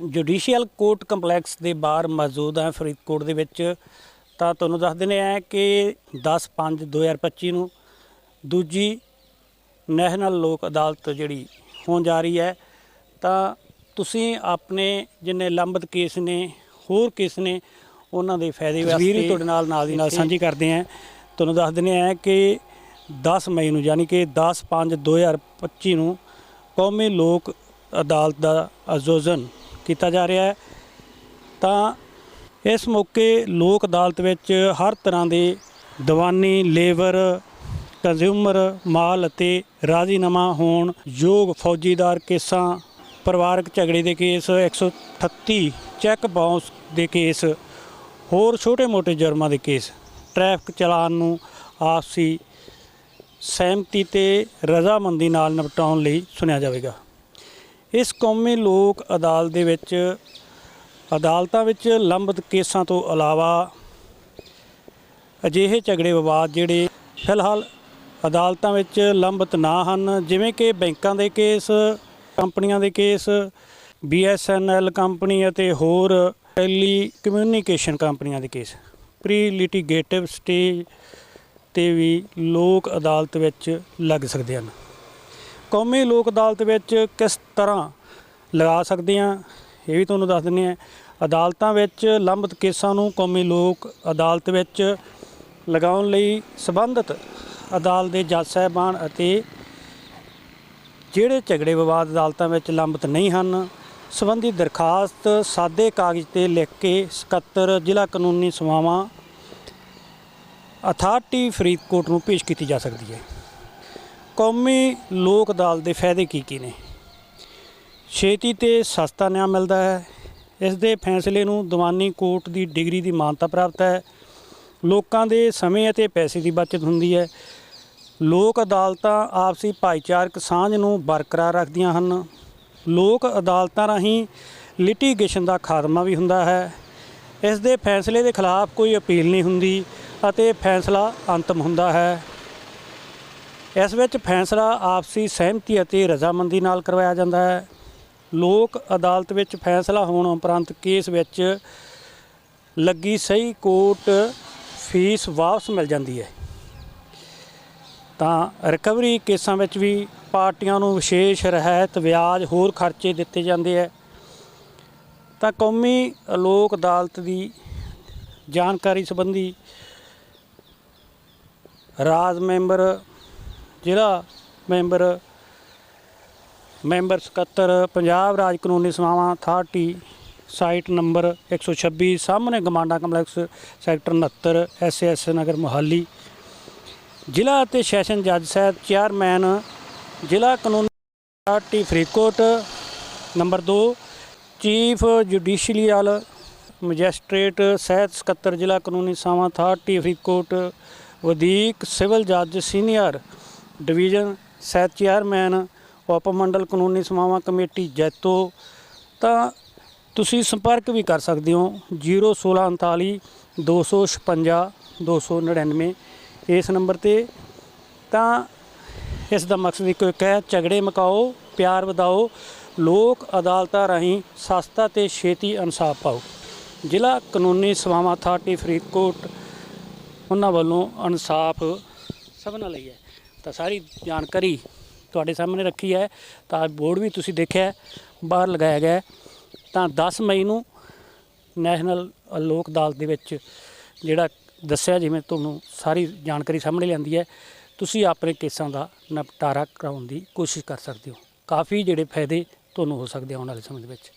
Judicial court complex ਦੇ ਬਾਹਰ ਮੌਜੂਦ ਹਾਂ ਫਰੀਦਕੋਟ ਦੇ ਵਿੱਚ। ਤਾਂ ਤੁਹਾਨੂੰ ਦੱਸ ਦਿੰਦੇ ਆ ਕਿ 10/5/2025 ਨੂੰ ਦੂਜੀ ਨੈਸ਼ਨਲ ਲੋਕ ਅਦਾਲਤ ਜਿਹੜੀ ਹੋਣ ਜਾ ਰਹੀ ਹੈ। ਤਾਂ ਤੁਸੀਂ ਆਪਣੇ ਜਿੰਨੇ ਲੰਬਿਤ ਕੇਸ ਨੇ ਹੋਰ ਕੇਸ ਨੇ ਉਹਨਾਂ ਦੇ ਫਾਇਦੇ ਵਾਸਤੇ ਵੀ ਤੁਹਾਡੇ ਨਾਲ ਨਾਲ ਦੀ ਨਾਲ ਸਾਂਝੀ ਕਰਦੇ ਆ ਤੁਹਾਨੂੰ ਦੱਸ ਦਿੰਦੇ ਆ ਕਿ 10 ਮਈ ਨੂੰ ਯਾਨੀ ਕਿ 10/5/2025 ਨੂੰ ਕੌਮੀ ਲੋਕ ਅਦਾਲਤ ਦਾ ਆਯੋਜਨ ਕੀਤਾ ਜਾ ਰਿਹਾ ਹੈ। ਤਾਂ ਇਸ ਮੌਕੇ ਲੋਕ ਅਦਾਲਤ ਵਿੱਚ ਹਰ ਤਰ੍ਹਾਂ ਦੇ ਦੀਵਾਨੀ, ਲੇਬਰ, ਕੰਜ਼ਿਊਮਰ ਮਾਲ ਅਤੇ ਰਾਜ਼ੀਨਾਮਾ ਹੋਣ ਯੋਗ ਫੌਜੀਦਾਰ ਕੇਸਾਂ, ਪਰਿਵਾਰਕ ਝਗੜੇ ਦੇ ਕੇਸ 138 ਚੈੱਕ ਬਾਉਂਸ ਦੇ ਕੇਸ, ਹੋਰ ਛੋਟੇ-ਮੋਟੇ ਜੁਰਮਾਂ ਦੇ ਕੇਸ, ਟ੍ਰੈਫਿਕ ਚਲਾਨ ਨੂੰ ਆਪਸੀ ਸਹਿਮਤੀ ਤੇ ਰਜ਼ਾਮੰਦੀ ਨਾਲ ਨਿਪਟਾਉਣ ਲਈ ਸੁਣਿਆ ਜਾਵੇਗਾ। ਇਸ ਕੌਮੀ ਲੋਕ ਅਦਾਲਤ ਦੇ ਵਿੱਚ, ਅਦਾਲਤਾਂ ਵਿੱਚ ਲੰਬਿਤ ਕੇਸਾਂ ਤੋਂ ਇਲਾਵਾ ਅਜਿਹੇ ਝਗੜੇ ਵਿਵਾਦ ਜਿਹੜੇ ਫਿਲਹਾਲ ਅਦਾਲਤਾਂ ਵਿੱਚ ਲੰਬਿਤ ਨਾ ਹਨ, ਜਿਵੇਂ ਕਿ ਬੈਂਕਾਂ ਦੇ ਕੇਸ, ਕੰਪਨੀਆਂ ਦੇ ਕੇਸ BSNL ਕੰਪਨੀ ਅਤੇ ਹੋਰ ਟੈਲੀ ਕਮਿਊਨੀਕੇਸ਼ਨ ਕੰਪਨੀਆਂ ਦੇ ਕੇਸ। ਪ੍ਰੀ ਲਿਟੀਗੇਟਿਵ ਸਟੇਜ ਤੇ ਵੀ ਲੋਕ ਅਦਾਲਤ ਵਿੱਚ ਲੱਗ ਸਕਦੇ ਹਨ। ਕੌਮੀ ਲੋਕ ਅਦਾਲਤ ਵਿੱਚ ਕਿਸ ਤਰ੍ਹਾਂ ਲਗਾ ਸਕਦੇ ਹਾਂ ਇਹ ਵੀ ਤੁਹਾਨੂੰ ਦੱਸ ਦਿੰਦੇ ਹਾਂ। ਅਦਾਲਤਾਂ ਵਿੱਚ ਲੰਬਿਤ ਕੇਸਾਂ ਨੂੰ ਕੌਮੀ ਲੋਕ ਅਦਾਲਤ ਵਿੱਚ ਲਗਾਉਣ ਲਈ ਸਬੰਧਤ ਅਦਾਲਤ ਦੇ ਜੱਜ ਸਾਹਿਬਾਨ ਅਤੇ ਜਿਹੜੇ ਝਗੜੇ ਵਿਵਾਦ ਅਦਾਲਤਾਂ ਵਿੱਚ ਲੰਬਿਤ ਨਹੀਂ ਹਨ, ਸੰਬੰਧੀ ਦਰਖਾਸਤ ਸਾਦੇ ਕਾਗਜ਼ ਤੇ ਲਿਖ ਕੇ ਸਕੱਤਰ ਜ਼ਿਲ੍ਹਾ ਕਾਨੂੰਨੀ ਸੇਵਾਵਾਂ ਅਥਾਰਟੀ ਫਰੀਦਕੋਟ ਨੂੰ ਪੇਸ਼ ਕੀਤੀ ਜਾ ਸਕਦੀ ਹੈ। ਕੌਮੀ ਲੋਕ ਅਦਾਲਤ ਦੇ ਫਾਇਦੇ ਕੀ ਕੀ ਨੇ? ਛੇਤੀ ਤੇ ਸਸਤਾ ਨਿਆਂ ਮਿਲਦਾ ਹੈ। ਇਸ ਦੇ ਫੈਸਲੇ ਨੂੰ ਦੀਵਾਨੀ ਕੋਰਟ ਦੀ ਡਿਗਰੀ ਦੀ ਮਾਨਤਾ ਪ੍ਰਾਪਤ ਹੈ। ਲੋਕਾਂ ਦੇ ਸਮੇਂ ਅਤੇ ਪੈਸੇ ਦੀ ਬਚਤ ਹੁੰਦੀ ਹੈ। ਲੋਕ ਅਦਾਲਤਾਂ ਆਪਸੀ ਭਾਈਚਾਰਕ ਸਾਂਝ ਨੂੰ ਬਰਕਰਾਰ ਰੱਖਦੀਆਂ ਹਨ। ਲੋਕ ਅਦਾਲਤਾਂ ਰਾਹੀਂ ਲਿਟੀਗੇਸ਼ਨ ਦਾ ਖਾਤਮਾ ਵੀ ਹੁੰਦਾ ਹੈ। ਇਸ ਦੇ ਫੈਸਲੇ ਦੇ ਖਿਲਾਫ ਕੋਈ ਅਪੀਲ ਨਹੀਂ ਹੁੰਦੀ ਅਤੇ ਫੈਸਲਾ ਅੰਤਮ ਹੁੰਦਾ ਹੈ। ਇਸ ਵਿੱਚ ਫੈਸਲਾ ਆਪਸੀ ਸਹਿਮਤੀ ਅਤੇ ਰਜ਼ਾਮੰਦੀ ਨਾਲ ਕਰਵਾਇਆ ਜਾਂਦਾ ਹੈ। ਲੋਕ ਅਦਾਲਤ ਵਿੱਚ ਫੈਸਲਾ ਹੋਣ ਉਪਰੰਤ ਕੇਸ ਵਿੱਚ ਲੱਗੀ ਸਹੀ ਕੋਰਟ ਫੀਸ ਵਾਪਸ ਮਿਲ ਜਾਂਦੀ ਹੈ। ਤਾਂ ਰਿਕਵਰੀ ਕੇਸਾਂ ਵਿੱਚ ਵੀ ਪਾਰਟੀਆਂ ਨੂੰ ਵਿਸ਼ੇਸ਼ ਰਹਿਤ, ਵਿਆਜ, ਹੋਰ ਖਰਚੇ ਦਿੱਤੇ ਜਾਂਦੇ ਹੈ। ਤਾਂ ਕੌਮੀ ਲੋਕ ਅਦਾਲਤ ਦੀ ਜਾਣਕਾਰੀ ਸੰਬੰਧੀ ਰਾਜ ਮੈਂਬਰ ਜ਼ਿਲ੍ਹਾ ਮੈਂਬਰ ਮੈਂਬਰ ਸਕੱਤਰ, ਪੰਜਾਬ ਰਾਜ ਕਾਨੂੰਨੀ ਸੇਵਾਵਾਂ ਅਥਾਰਟੀ, ਸਾਈਟ ਨੰਬਰ 126 ਸਾਹਮਣੇ GMADA complex sector 69 SS Nagar Mohali. ਜ਼ਿਲ੍ਹਾ ਅਤੇ ਸੈਸ਼ਨ ਜੱਜ ਸਾਹਿਬ, ਚੇਅਰਮੈਨ, ਜ਼ਿਲ੍ਹਾ ਕਾਨੂੰਨੀ authority Faridkot. Number 2 chief judicial magistrate, ਸਹਿਤ ਸਕੱਤਰ, ਜ਼ਿਲ੍ਹਾ ਕਾਨੂੰਨੀ ਸੇਵਾਵਾਂ ਅਥਾਰਟੀ ਫਰੀਦਕੋਟ। ਵਧੀਕ ਸਿਵਲ ਜੱਜ ਸੀਨੀਅਰ ਡਿਵੀਜ਼ਨ, ਸਹਿਤ ਚੇਅਰਮੈਨ ਉਪ ਮੰਡਲ ਕਾਨੂੰਨੀ ਸੇਵਾਵਾਂ ਕਮੇਟੀ, ਜੈਤੋ। ਤਾਂ ਤੁਸੀਂ ਸੰਪਰਕ ਵੀ ਕਰ ਸਕਦੇ ਹੋ 01639 256 299 ਇਸ ਨੰਬਰ ਤੇ ਤਾਂ ਇਸ ਦਾ ਮਕਸਦ ਇੱਕੋ ਇੱਕ ਹੈ, ਝਗੜੇ ਮਕਾਓ, ਪਿਆਰ ਵਧਾਓ, ਲੋਕ ਅਦਾਲਤਾਂ ਰਾਹੀਂ ਸਸਤਾ ਤੇ ਛੇਤੀ ਇਨਸਾਫ ਪਾਓ। ਜ਼ਿਲ੍ਹਾ ਕਾਨੂੰਨੀ ਸੇਵਾਵਾਂ ਅਥਾਰਟੀ ਫਰੀਦਕੋਟ, ਉਹਨਾਂ ਵੱਲੋਂ ਇਨਸਾਫ ਸਭਨਾਂ ਲਈ ਹੈ। ਤਾਂ ਸਾਰੀ ਜਾਣਕਾਰੀ ਤੁਹਾਡੇ ਸਾਹਮਣੇ ਰੱਖੀ ਹੈ, ਤਾਂ ਬੋਰਡ ਵੀ ਤੁਸੀਂ ਦੇਖਿਆ ਬਾਹਰ ਲਗਾਇਆ ਗਿਆ ਤਾਂ 10 ਮਈ ਨੂੰ ਨੈਸ਼ਨਲ ਲੋਕ ਅਦਾਲਤ ਦੇ ਵਿੱਚ ਜਿਹੜਾ ਦੱਸਿਆ ਜਿਵੇਂ ਤੁਹਾਨੂੰ ਸਾਰੀ ਜਾਣਕਾਰੀ ਸਾਹਮਣੇ ਲਿਆਂਦੀ ਹੈ, ਤੁਸੀਂ ਆਪਣੇ ਕੇਸਾਂ ਦਾ ਨਿਪਟਾਰਾ ਕਰਾਉਣ ਦੀ ਕੋਸ਼ਿਸ਼ ਕਰ ਸਕਦੇ ਹੋ। ਕਾਫੀ ਜਿਹੜੇ ਫਾਇਦੇ ਤੁਹਾਨੂੰ ਹੋ ਸਕਦੇ ਆਉਣ ਵਾਲੇ ਸਮੇਂ ਦੇ ਵਿੱਚ।